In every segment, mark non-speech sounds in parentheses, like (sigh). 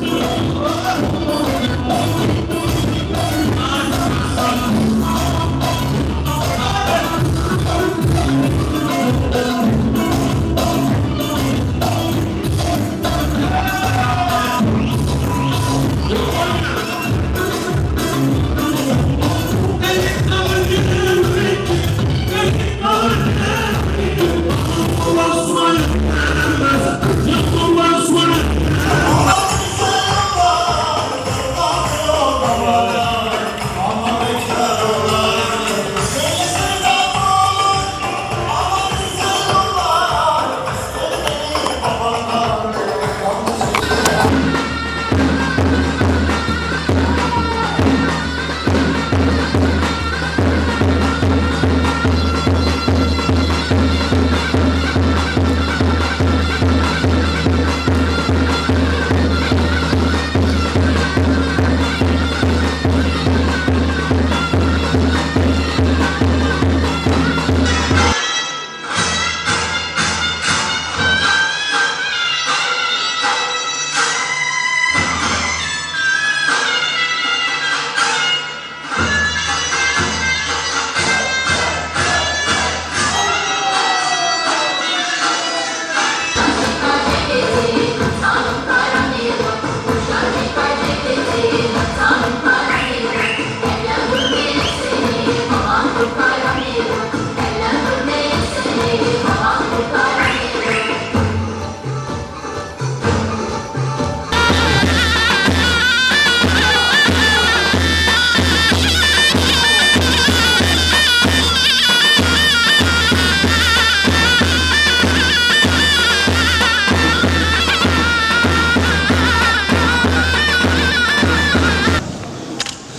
Yeah.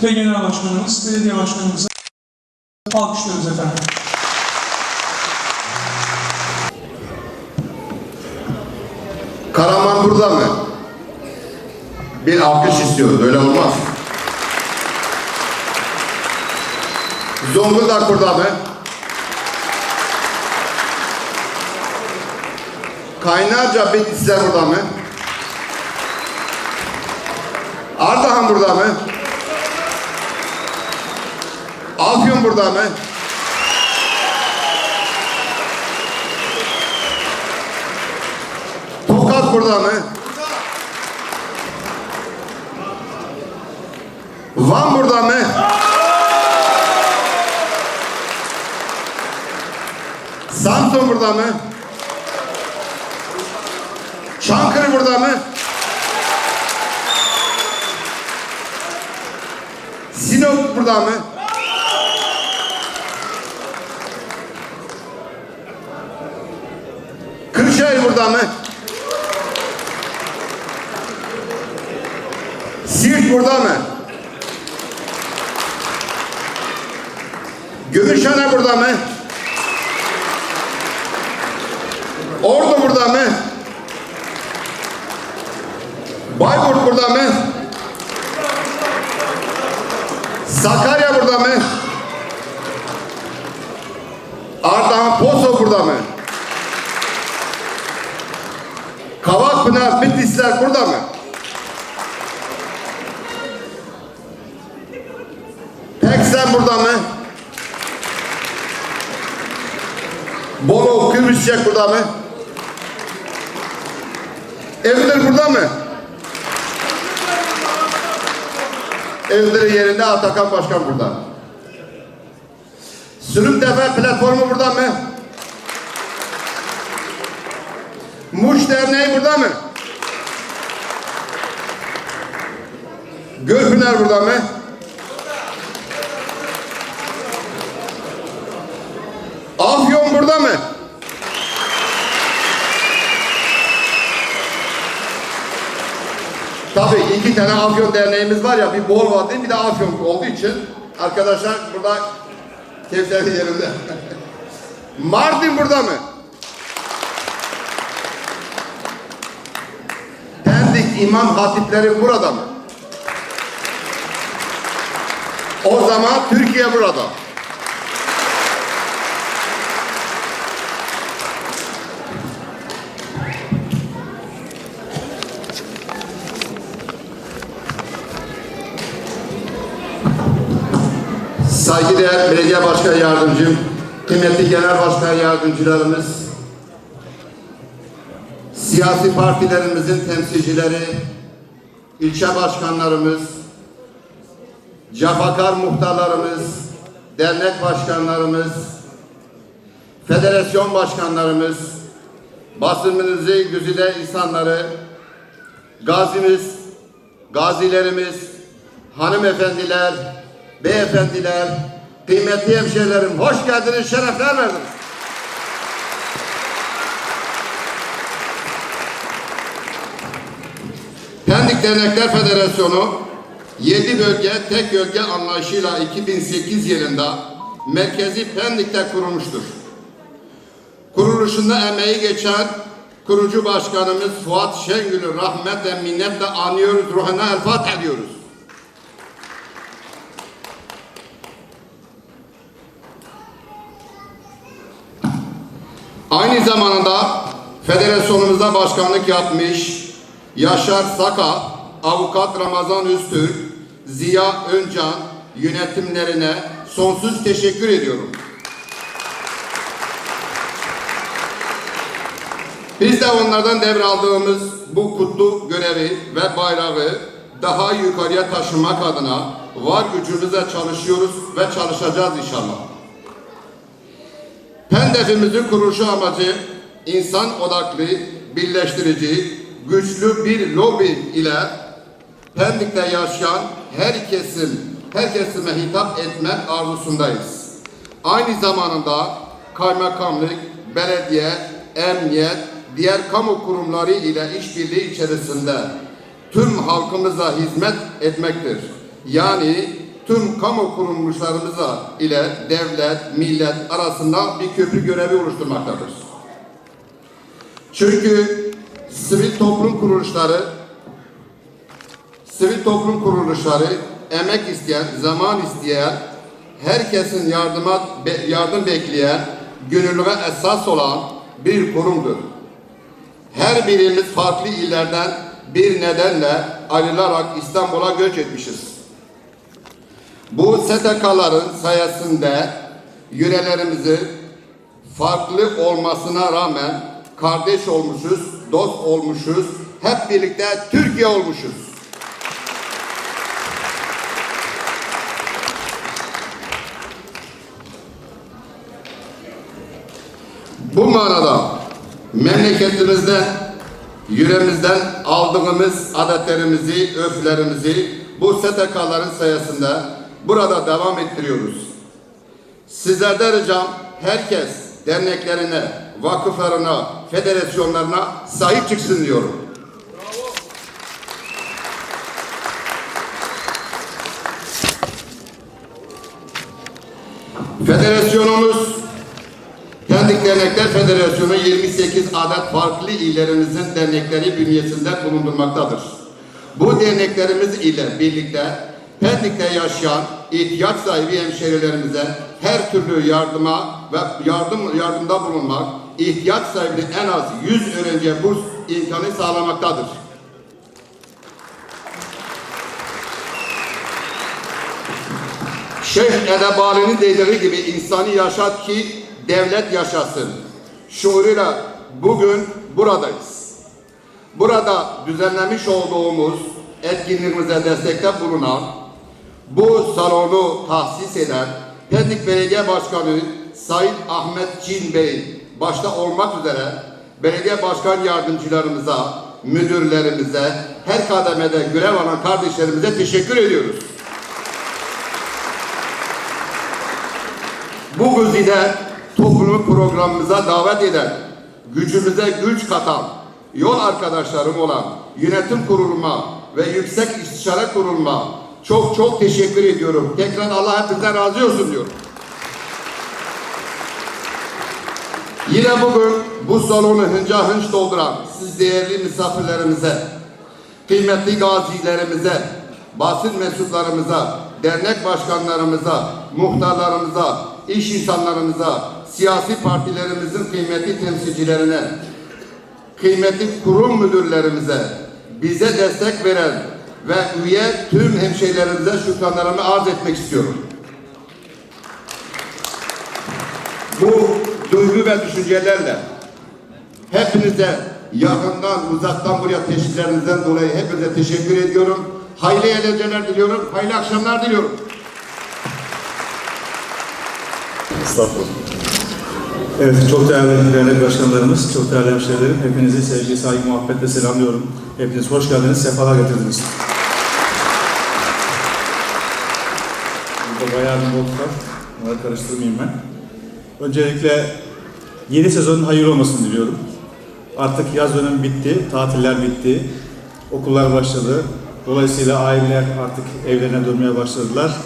Ve Genel Başkanımız, Belediye Başkanımızı alkışlıyoruz efendim. Karaman burada mı? Bir alkış istiyoruz, öyle olmaz. Zonguldak burada mı? Kaynarca Bitlisler burada mı? Ardahan burada mı? Afyon burada mı? Tokat burada mı? Van burada mı? Samsun burada mı? Çankırı burada mı? Sinop burada mı? Kırşehir burada mı? Siirt burada mı? Gümüşhane burada mı? Ordu burada mı? Bayburt burada mı? Sakarya Bitlisler burada mı? Peksen burada mı? Bolu Kıbrısçak burada mı? Evdir burada mı? Evdir yerinde Atakan Başkan burada. Sürümtepe platformu burada mı? Muş Derneği burada mı? Gölpınar burada mı? Afyon burada mı? Tabii iki tane Afyon derneğimiz var ya bir Bol Vadi bir de Afyon olduğu için arkadaşlar burada keyifleri yerinde. (laughs) Mardin burada mı? Pendik imam hatipleri burada mı? O zaman Türkiye burada. Saygıdeğer Belediye Başkan Yardımcım, kıymetli Genel Başkan Yardımcılarımız, siyasi partilerimizin temsilcileri, ilçe başkanlarımız, cafakar muhtarlarımız, dernek başkanlarımız, federasyon başkanlarımız, basınımızı güzide insanları, gazimiz, gazilerimiz, hanımefendiler, beyefendiler, kıymetli hemşehrilerim hoş geldiniz, şerefler verdiniz. Pendik Dernekler Federasyonu 7 bölge tek bölge anlayışıyla 2008 yılında merkezi Pendik'te kurulmuştur. Kuruluşunda emeği geçen kurucu başkanımız Fuat Şengül'ü rahmetle minnetle anıyoruz, ruhuna el Fatiha ediyoruz. Aynı zamanda federasyonumuza başkanlık yapmış Yaşar Saka, Avukat Ramazan Üstürk, Ziya Öncan yönetimlerine sonsuz teşekkür ediyorum. Biz de onlardan devraldığımız bu kutlu görevi ve bayrağı daha yukarıya taşımak adına var gücümüzle çalışıyoruz ve çalışacağız inşallah. Pendefimizin kuruluşu amacı insan odaklı, birleştirici, güçlü bir lobi ile Pendik'te yaşayan her kesim, her kesime hitap etmek arzusundayız. Aynı zamanda kaymakamlık, belediye, emniyet, diğer kamu kurumları ile işbirliği içerisinde tüm halkımıza hizmet etmektir. Yani tüm kamu kuruluşlarımıza ile devlet, millet arasında bir köprü görevi oluşturmaktadır. Çünkü sivil toplum kuruluşları sivil toplum kuruluşları emek isteyen, zaman isteyen, herkesin yardıma yardım bekleyen, gönüllüye esas olan bir kurumdur. Her birimiz farklı illerden bir nedenle ayrılarak İstanbul'a göç etmişiz. Bu STK'ların sayesinde yürelerimizi farklı olmasına rağmen kardeş olmuşuz, dost olmuşuz, hep birlikte Türkiye olmuşuz. Bu manada memleketimizden, yüreğimizden aldığımız adetlerimizi, öflerimizi bu STK'ların sayesinde burada devam ettiriyoruz. Sizlerden ricam herkes derneklerine, vakıflarına, federasyonlarına sahip çıksın diyorum. Federasyonumuz Pendik Dernekler Federasyonu 28 adet farklı illerimizin dernekleri bünyesinde bulundurmaktadır. Bu derneklerimiz ile birlikte Pendik'te yaşayan ihtiyaç sahibi hemşehrilerimize her türlü yardıma ve yardım yardımda bulunmak, ihtiyaç sahibi en az 100 öğrenciye burs imkanı sağlamaktadır. Şeyh Edebali'nin dediği gibi insanı yaşat ki devlet yaşasın. Şuuruyla bugün buradayız. Burada düzenlemiş olduğumuz etkinliğimize destekte bulunan, bu salonu tahsis eden Pendik Belediye Başkanı Sayın Ahmet Çin Bey başta olmak üzere belediye başkan yardımcılarımıza, müdürlerimize, her kademede görev alan kardeşlerimize teşekkür ediyoruz. Bu güzide toplumu programımıza davet eden, gücümüze güç katan, yol arkadaşlarım olan yönetim kuruluma ve yüksek istişare kuruluma çok çok teşekkür ediyorum. Tekrar Allah hepinizden razı olsun diyorum. Yine bugün bu salonu hınca hınç dolduran siz değerli misafirlerimize, kıymetli gazilerimize, basın mensuplarımıza, dernek başkanlarımıza, muhtarlarımıza, iş insanlarımıza, siyasi partilerimizin kıymetli temsilcilerine, kıymetli kurum müdürlerimize, bize destek veren ve üye tüm hemşehrilerimize şükranlarımı arz etmek istiyorum. bu duygu ve düşüncelerle hepinize yakından uzaktan buraya teşriflerinizden dolayı hepinize teşekkür ediyorum. Hayırlı eğlenceler diliyorum. Hayırlı akşamlar diliyorum. Estağfurullah. Evet, çok değerli değerli başkanlarımız, çok değerli hemşehrilerim, hepinizi sevgi, saygı, muhabbetle selamlıyorum. Hepiniz hoş geldiniz, sefalar getirdiniz. Burada bayağı bir bot var, onları karıştırmayayım ben. Öncelikle yeni sezonun hayırlı olmasını diliyorum. Artık yaz dönemi bitti, tatiller bitti, okullar başladı. Dolayısıyla aileler artık evlerine dönmeye başladılar.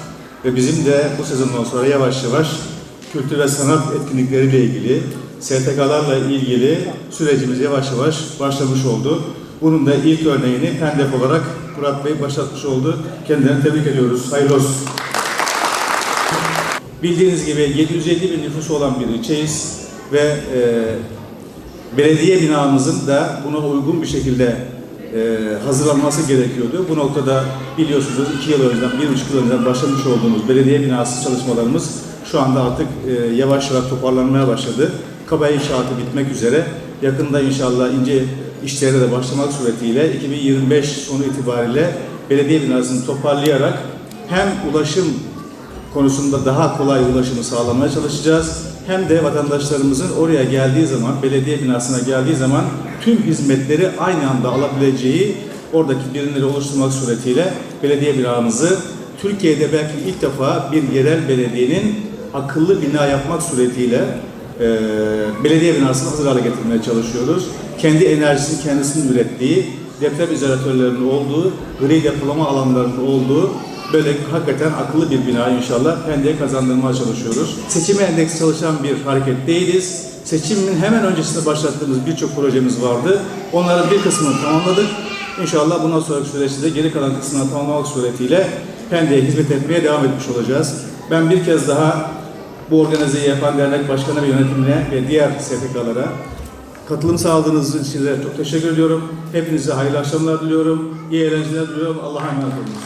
Ve bizim de bu sezondan sonra yavaş yavaş kültür ve sanat etkinlikleriyle ilgili, STK'larla ilgili sürecimiz yavaş yavaş başlamış oldu. Bunun da ilk örneğini Pendep olarak Murat Bey başlatmış oldu. Kendilerini tebrik ediyoruz. Hayırlı olsun. Bildiğiniz gibi 750 bin nüfusu olan bir ilçeyiz ve e, belediye binamızın da buna uygun bir şekilde e, hazırlanması gerekiyordu. Bu noktada biliyorsunuz iki yıl önceden, bir buçuk yıl önceden başlamış olduğumuz belediye binası çalışmalarımız şu anda artık e, yavaş yavaş toparlanmaya başladı. Kaba inşaatı bitmek üzere. Yakında inşallah ince işlere de başlamak suretiyle 2025 sonu itibariyle belediye binasını toparlayarak hem ulaşım konusunda daha kolay ulaşımı sağlamaya çalışacağız. Hem de vatandaşlarımızın oraya geldiği zaman, belediye binasına geldiği zaman tüm hizmetleri aynı anda alabileceği oradaki birimleri oluşturmak suretiyle belediye binamızı Türkiye'de belki ilk defa bir yerel belediyenin akıllı bina yapmak suretiyle e, belediye binasını hazır hale getirmeye çalışıyoruz. Kendi enerjisini kendisinin ürettiği, deprem izolatörlerinin olduğu, gri depolama alanlarının olduğu böyle hakikaten akıllı bir bina inşallah Pendik'e kazandırmaya çalışıyoruz. Seçime endeks çalışan bir hareket değiliz. Seçimin hemen öncesinde başlattığımız birçok projemiz vardı. Onların bir kısmını tamamladık. İnşallah bundan sonraki süreçte geri kalan kısmını tamamlamak suretiyle Pendik'e hizmet etmeye devam etmiş olacağız. Ben bir kez daha bu organizeyi yapan dernek başkanı ve yönetimine ve diğer STK'lara katılım sağladığınız için de çok teşekkür ediyorum. Hepinize hayırlı akşamlar diliyorum. İyi eğlenceler diliyorum. Allah'a emanet olun.